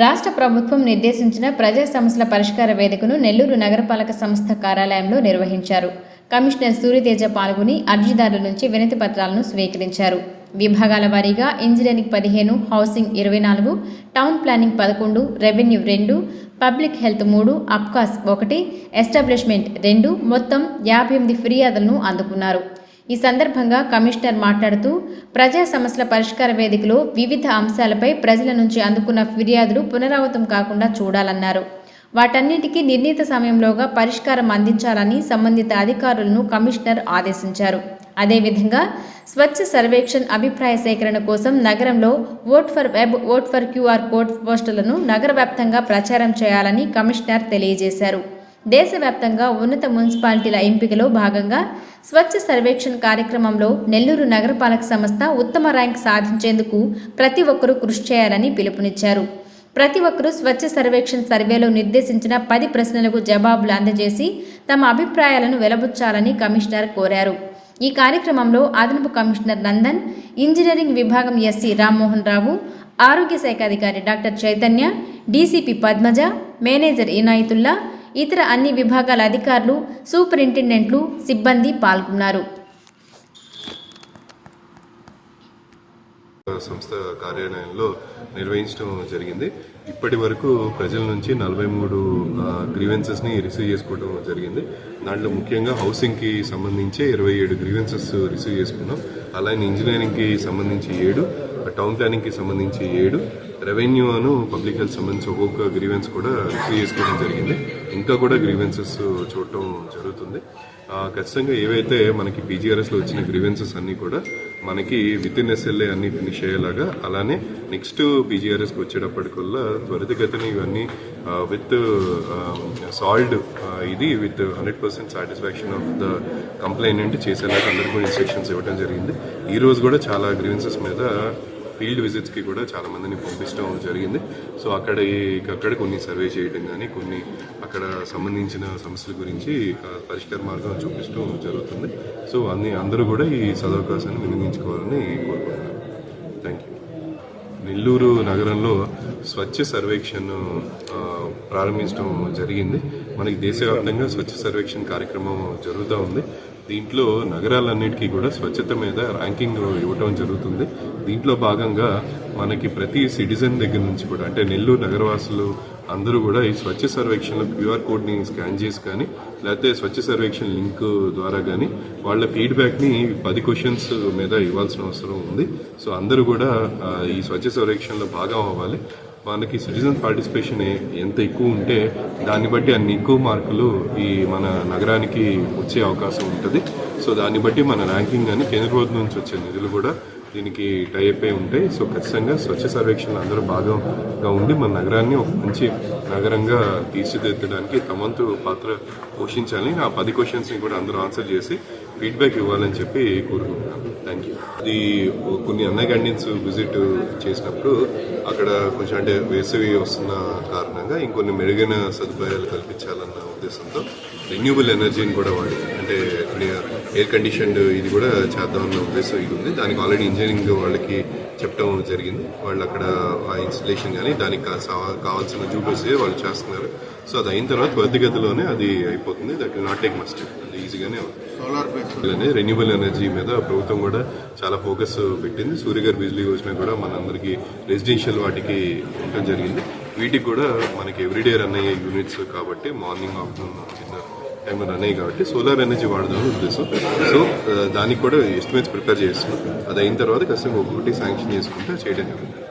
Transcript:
రాష్ట్ర ప్రభుత్వం నిర్దేశించిన ప్రజా సమస్యల పరిష్కార వేదికను నెల్లూరు నగరపాలక సంస్థ కార్యాలయంలో నిర్వహించారు. కమిషనర్ సూర్యతేజ పాల్గొని అర్జీదారుల నుంచి వినతి పత్రాలను స్వీకరించారు. విభాగాల వారీగా ఇంజనీరింగ్ పదిహేను హౌసింగ్ ఇరవై నాలుగు టౌన్ ప్లానింగ్ పదకొండు రెవెన్యూ రెండు పబ్లిక్ హెల్త్ మూడు అప్కాస్ ఒకటి ఎస్టాబ్లిష్మెంట్ రెండు మొత్తం యాభై ఎనిమిది ఫిర్యాదులను అందుకున్నారు. ఈ సందర్భంగా కమిషనర్ మాట్లాడుతూ ప్రజా సమస్యల పరిష్కార వేదికలో వివిధ అంశాలపై ప్రజల నుంచి అందుకున్న ఫిర్యాదులు పునరావృతం కాకుండా చూడాలన్నారు. వాటన్నిటికీ నిర్ణీత సమయంలోగా పరిష్కారం అందించాలని సంబంధిత అధికారులను కమిషనర్ ఆదేశించారు. అదేవిధంగా స్వచ్ఛ సర్వేక్షణ్ అభిప్రాయ సేకరణ కోసం నగరంలో vote for web vote for QR code పోస్టులను నగర వ్యాప్తంగా ప్రచారం చేయాలని కమిషనర్ తెలియజేశారు. దేశవ్యాప్తంగా ఉన్నత మున్సిపాలిటీల ఎంపికలో భాగంగా స్వచ్ఛ సర్వేక్షణ్ కార్యక్రమంలో నెల్లూరు నగరపాలక సంస్థ ఉత్తమ ర్యాంక్ సాధించేందుకు ప్రతి ఒక్కరూ కృషి చేయాలని పిలుపునిచ్చారు. ప్రతి ఒక్కరూ స్వచ్ఛ సర్వేక్షణ్ సర్వేలో నిర్దేశించిన పది ప్రశ్నలకు జవాబులు అందజేసి తమ అభిప్రాయాలను వెలబుచ్చాలని కమిషనర్ కోరారు. ఈ కార్యక్రమంలో అదనపు కమిషనర్ నందన్ ఇంజనీరింగ్ విభాగం ఎస్సీ రామ్మోహన్ రావు ఆరోగ్య శాఖ అధికారి doctor Chaitanya DCP Padmaja manager Inayatullah ఇతర అన్ని విభాగాల అధికారులు సూపరింటెండెంట్లు సిబ్బంది పాల్గొన్నారు. సంస్థ కార్యాలయంలో నిర్వహించడం జరిగింది. ఇప్పటి వరకు ప్రజల నుంచి నలభై మూడు గ్రీవెన్సెస్ని రిసీవ్ చేసుకోవడం జరిగింది. దాంట్లో ముఖ్యంగా హౌసింగ్కి సంబంధించి ఇరవై ఏడు గ్రీవెన్సెస్ రిసీవ్ చేసుకున్నాం. అలానే ఇంజనీరింగ్కి సంబంధించి ఏడు టౌన్ ప్లానింగ్కి సంబంధించి ఏడు. రెవెన్యూ అను పబ్లిక్ హెల్త్ సంబంధించి ఒక్కొక్క గ్రీవెన్స్ కూడా రిసీవ్ చేసుకోవడం జరిగింది. ఇంకా కూడా గ్రీవెన్సెస్ చూడటం జరుగుతుంది. ఖచ్చితంగా ఏవైతే మనకి పీజీఆర్ఎస్లో వచ్చిన గ్రీవెన్సెస్ అన్నీ కూడా మనకి విత్ ఇన్ ఎస్ఎల్ఏ అన్ని ఫినిష్ అయ్యేలాగా అలానే నెక్స్ట్ పీజీఆర్ఎస్కి వచ్చేటప్పటికల్లా త్వరితగతిన ఇవన్నీ విత్ సాల్డ్ ఇది with hundred percent satisfaction of the complaint చేసేలాగా అందరికీ ఇన్స్ట్రక్షన్స్ ఇవ్వడం జరిగింది. ఈ రోజు కూడా చాలా గ్రీవెన్సెస్ మీద ఫీల్డ్ విజిట్స్కి కూడా చాలా మందిని పంపించడం జరిగింది. సో అక్కడ అక్కడ కొన్ని సర్వే చేయడం కానీ కొన్ని అక్కడ సంబంధించిన సమస్యల గురించి పరిష్కార మార్గం చూపించడం జరుగుతుంది. సో అన్ని అందరూ కూడా ఈ సదవకాశాన్ని వినియోగించుకోవాలని కోరుకుంటున్నాను. Thank you. నెల్లూరు నగరంలో స్వచ్ఛ సర్వేక్షణ్ ప్రారంభించడం జరిగింది. మనకి దేశవ్యాప్తంగా స్వచ్ఛ సర్వేక్షణ్ కార్యక్రమం జరుగుతూ ఉంది. దీంట్లో నగరాలన్నిటికీ కూడా స్వచ్ఛత మీద ర్యాంకింగ్ ఇవ్వటం జరుగుతుంది. దీంట్లో భాగంగా మనకి ప్రతి సిటిజన్ దగ్గర నుంచి కూడా అంటే నెల్లూరు నగరవాసులు అందరూ కూడా ఈ స్వచ్ఛ సర్వేక్షణలో క్యూఆర్ కోడ్ని స్కాన్ చేసి కానీ లేకపోతే స్వచ్ఛ సర్వేక్షణ లింక్ ద్వారా కానీ వాళ్ళ ఫీడ్బ్యాక్ని పది క్వశ్చన్స్ మీద ఇవ్వాల్సిన అవసరం ఉంది. సో అందరూ కూడా ఈ స్వచ్ఛ సర్వేక్షణలో భాగం అవ్వాలి. మనకి సిటిజన్ పార్టిసిపేషన్ ఎంత ఎక్కువ ఉంటే దాన్ని బట్టి అన్ని ఎక్కువ మార్కులు ఈ మన నగరానికి వచ్చే అవకాశం ఉంటుంది. సో దాన్ని బట్టి మన ర్యాంకింగ్ అని కేంద్ర ప్రభుత్వం నుంచి వచ్చే నిధులు కూడా దీనికి టైప్ అయి ఉంటాయి. సో ఖచ్చితంగా స్వచ్ఛ సర్వేక్షణలు అందరూ భాగంగా ఉండి మన నగరాన్ని ఒక మంచి నగరంగా తీర్చిదిద్దడానికి తమంతు పాత్ర పోషించాలని ఆ పది క్వశ్చన్స్ని కూడా అందరూ ఆన్సర్ చేసి ఫీడ్బ్యాక్ ఇవ్వాలని చెప్పి కోరుకుంటున్నాను. థ్యాంక్ యూ అది కొన్ని అన్న క్యాంటీన్స్ విజిట్ చేసినప్పుడు అక్కడ కొంచెం అంటే వేసవి వస్తున్న కారణంగా ఇంకొన్ని మెరుగైన సదుపాయాలు కల్పించాలన్న ఉద్దేశంతో రెన్యూబుల్ ఎనర్జీని కూడా వాడి అంటే ఎయిర్ కండిషన్డ్ ఇది కూడా చేద్దామన్న ఉద్దేశం ఇది ఉంది. దానికి ఆల్రెడీ ఇంజనీరింగ్ వాళ్ళకి చెప్పడం జరిగింది. వాళ్ళు అక్కడ ఆ ఇన్స్టలేషన్ కానీ దానికి కావాల్సిన జూటోస్ వాళ్ళు చేస్తున్నారు. సో అది అయిన తర్వాత త్వరితగతిలోనే అది అయిపోతుంది. దట్ నాట్ టేక్ మస్ట్ అది ఈజీగానే అవుతుంది సోలార్ బేస్ రెన్యూబుల్ ఎనర్జీ మీద ప్రభుత్వం కూడా చాలా ఫోకస్ పెట్టింది. సూర్యగారి బిజ్లీ యోజన కూడా మనందరికీ రెసిడెన్షియల్ వాటికి ఉండటం జరిగింది. వీటికి కూడా మనకి ఎవ్రీడే రన్ అయ్యే యూనిట్స్ కాబట్టి మార్నింగ్ ఆఫ్టర్నూన్ చిన్న టైం రన్ అయ్యి కాబట్టి సోలార్ ఎనర్జీ వాడదామని ఉద్దేశం. సో uh, దానికి కూడా ఎస్టిమేట్స్ ప్రిపేర్ చేస్తున్నాం. అది అయిన తర్వాత ఖచ్చితంగా ఒక్కొక్కటి శాంక్షన్ చేసుకుంటే చేయడం జరుగుతుంది.